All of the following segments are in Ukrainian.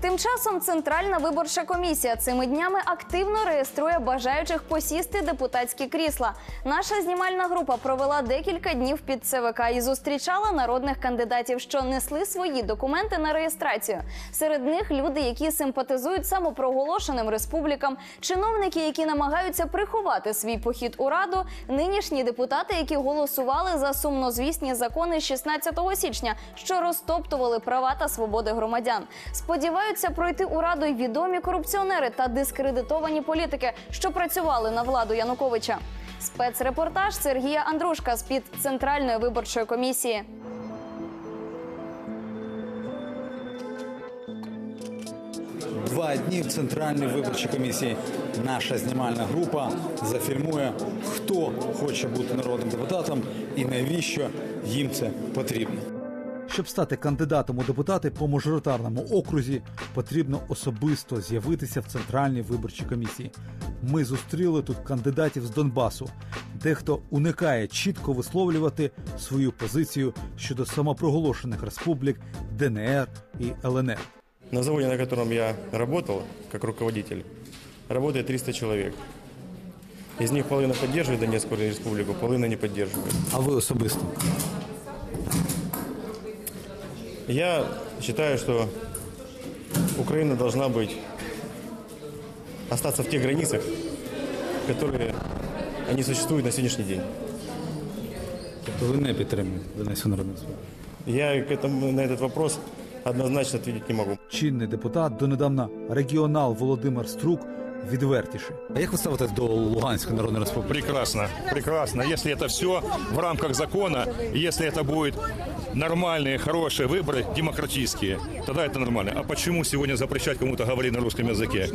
Тим часом Центральна виборча комісія цими днями активно реєструє бажаючих посісти депутатські крісла. Наша знімальна група провела декілька днів під ЦВК і зустрічала народних кандидатів, що несли свої документи на реєстрацію. Серед них люди, які симпатизують самопроголошеним республікам, чиновники, які намагаються приховати свій похід у раду, нинішні депутати, які голосували за сумнозвісні закони 16 січня, що розтоптували права та свободи громадян. Сподіваються пройти у раду й відомі корупціонери та дискредитовані політики, що працювали на владу Януковича. Спецрепортаж Сергія Андрушка з під центральної виборчої комісії. Два дні в Центральній виборчій комісії. Наша знімальна група зафільмує, хто хоче бути народним депутатом і навіщо їм це потрібно. Щоб стати кандидатом у депутати по мажоритарному окрузі, потрібно особисто з'явитися в центральній виборчій комісії. Ми зустріли тут кандидатів з Донбасу. Дехто уникає чітко висловлювати свою позицію щодо самопроголошених республік ДНР і ЛНР. На заводе, на котором я работал как руководитель, работает 300 человек. Из них половина поддерживает Донецкую республику, половина не поддерживает. А ви особисто? Я считаю, что Украина должна быть остаться в тех границах, которые они существуют на сегодняшний день. Тобто ви не підтримуєте Донецьку народну республіку? Я к этому, на этот вопрос однозначно ответить не могу. Чинний депутат, донедавна регіонал Володимир Струк відвертіше. А як ви ставитесь до Луганської народної республіки? Прекрасно, прекрасно. Если это все в рамках закона, и если это будут нормальные, хорошие выборы, демократические, тогда это нормально. А почему сегодня запрещать кому-то говорить на русском языке?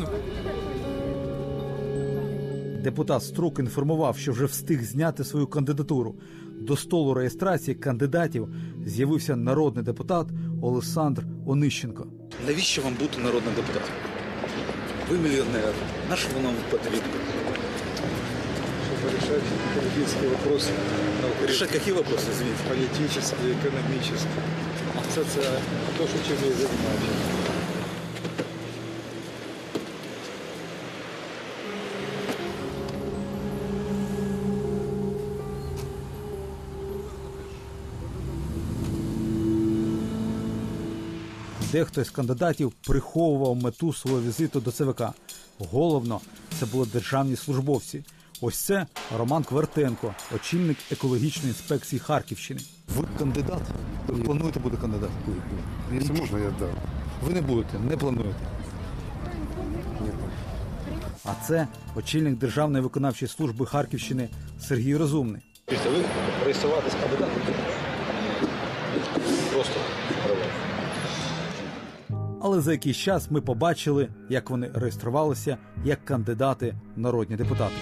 Депутат Струк інформував, що вже встиг зняти свою кандидатуру. До столу реєстрації кандидатів з'явився народний депутат Олександр Онищенко. Навіщо вам бути народним депутатом? Ви мільйонер. На що воно потрібно? чтобы решать политические вопросы, Рішати які вопроси, звідти? политические, экономические, социальные. То, что чем я и занимаюсь. Дехто із кандидатів приховував мету свого візиту до ЦВК. Головно, це були державні службовці. Ось це Роман Квартенко, очільник екологічної інспекції Харківщини. Ви кандидат? Ви плануєте бути кандидатом? Если можно, я да. Ви не будете, не плануєте. А це очільник Державної виконавчої служби Харківщини Сергій Розумний. Ви реєструватись кандидатом? Просто Але за якийсь час ми побачили, як вони реєструвалися як кандидати в народні депутати.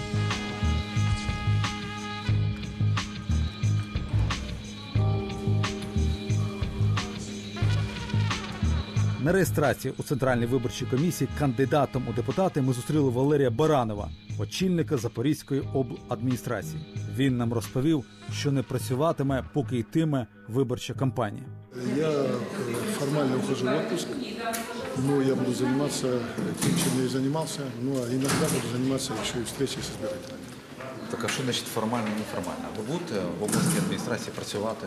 На реєстрації у Центральній виборчій комісії кандидатом у депутати ми зустріли Валерія Баранова, очільника Запорізької обладміністрації. Він нам розповів, що не працюватиме, поки йтиме виборча кампанія. Я э, формально ухожу в отпуск, но я буду заниматься тем, чем я и занимался, ну а иногда буду заниматься еще и встречей с избирателями. Так а що значить формально, і неформально? Ви будете в обласній адміністрації працювати?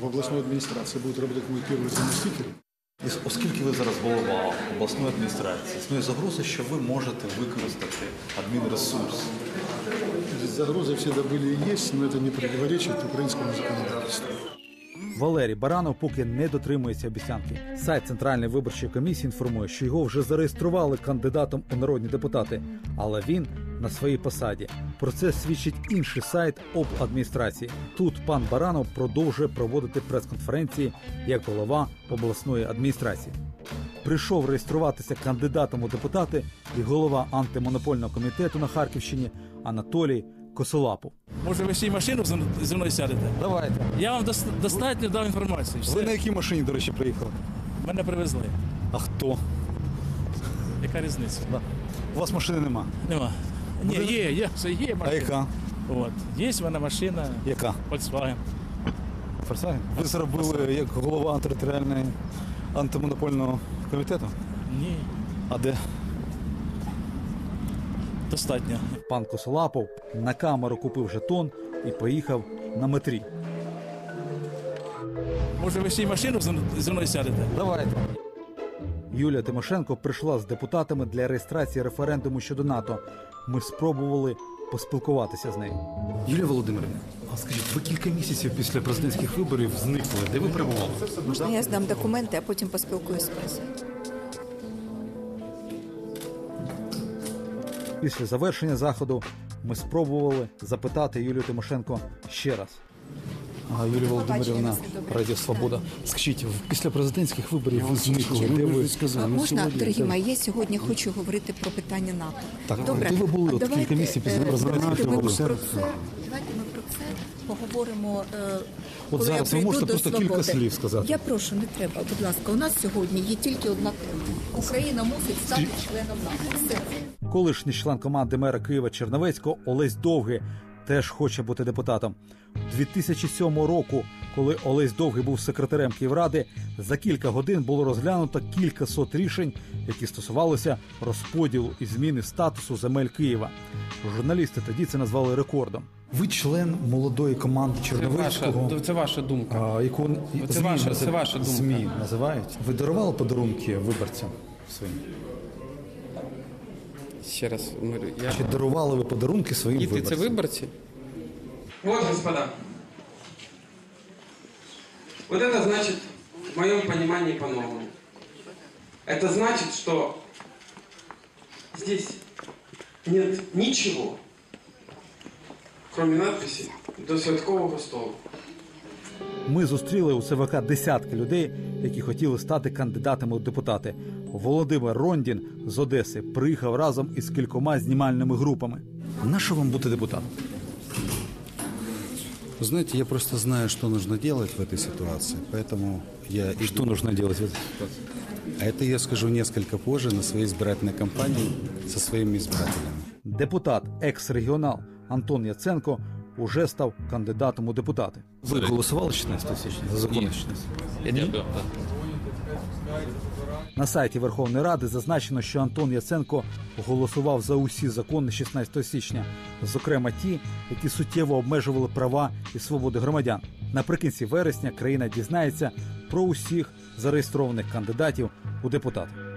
В областной администрации будет работать мой первый заместитель. І Оскільки ви зараз голова обласної адміністрації, існує загроза, що ви можете використати адмінресурс. Загрозы всегда были и есть, но это не противоречит украинскому законодательству. Валерій Баранов поки не дотримується обіцянки. Сайт Центральної виборчої комісії інформує, що його вже зареєстрували кандидатом у народні депутати, але він на своїй посаді. Про це свідчить інший сайт обладміністрації. Тут пан Баранов продовжує проводити прес-конференції як голова обласної адміністрації. Прийшов реєструватися кандидатом у депутати і голова антимонопольного комітету на Харківщині Анатолій Косолапов. Може, ви ще й машину зі мною- сядете? Давайте. Я вам дос- достатньо дав інформацію. Все. Ви на якій машині, до речі, приїхали? Мене привезли. А хто? Яка різниця? У вас машини нема. Нема. Ні, є, є, все є А машина. яка? От. Є в мене машина Яка? Volkswagen. Volkswagen? Ви зробили як голова антитериторіальної антимонопольного комітету? Ні, А де? достатньо. Пан Косолапов на камеру купив жетон і поїхав на метрі. Може, ви ще й машину зі мною- зі мною сядете? Давайте. Юлія Тимошенко прийшла з депутатами для реєстрації референдуму щодо НАТО. Ми спробували поспілкуватися з нею. Юлія Володимирівна, а скажіть, ви кілька місяців після президентських виборів зникли. Де ви перебували? Можна я здам документи, а потім поспілкуюся з пресою? Після завершення заходу ми спробували запитати Юлію Тимошенко ще раз. Юлія Володимирівна, Радіо Свобода. Скажіть, після президентських виборів ви зникли. Де ви? А можна, дорогі мої, я сьогодні хочу говорити про питання НАТО. Так, Добре, де ви були от кілька місяців після е, президентських виборів? про це, давайте ми про це поговоримо. е, коли зараз я ви можете до просто кілька слів сказати? Я прошу, не треба. Будь ласка, у нас сьогодні є тільки одна тема. Україна мусить стати членом НАТО. Все. Колишній член команди мера Києва Черновецького Олесь Довгий теж хоче бути депутатом. 2007 року, коли Олесь Довгий був секретарем Київради, за кілька годин було розглянуто кілька сот рішень, які стосувалися розподілу і зміни статусу земель Києва. Журналісти тоді це назвали рекордом. Ви член молодої команди Ваша, це ваша думка. а, яку Це ЗМІ ваша- це ваша думка. ЗМІ називають. Ви дарували подарунки виборцям своїм? Ще раз говорю, я... Чи дарували ви подарунки своїм Діти, це виборці? Вот, господа. Вот это значит, в моем понимании по-новому. Это значит, что здесь нет ничего, кроме надписи «До святкового столу». Ми зустріли у ЦВК десятки людей, які хотіли стати кандидатами у депутати. Володимир Рондін з Одеси приїхав разом із кількома знімальними групами. На що вам бути депутатом? Вы знаете, я просто знаю, что нужно делать в этой ситуации, поэтому я... иду. Що нужно робити в цій ситуації? А это я скажу несколько позже на своей избирательной кампании со своими избирателями. Депутат, екс-регіонал Антон Яценко уже став кандидатом у депутати. Ви голосували 16 січня за закон 16? Я дякую. На сайті Верховної Ради зазначено, що Антон Яценко голосував за усі закони 16 січня, зокрема ті, які суттєво обмежували права і свободи громадян. Наприкінці вересня країна дізнається про усіх зареєстрованих кандидатів у депутати.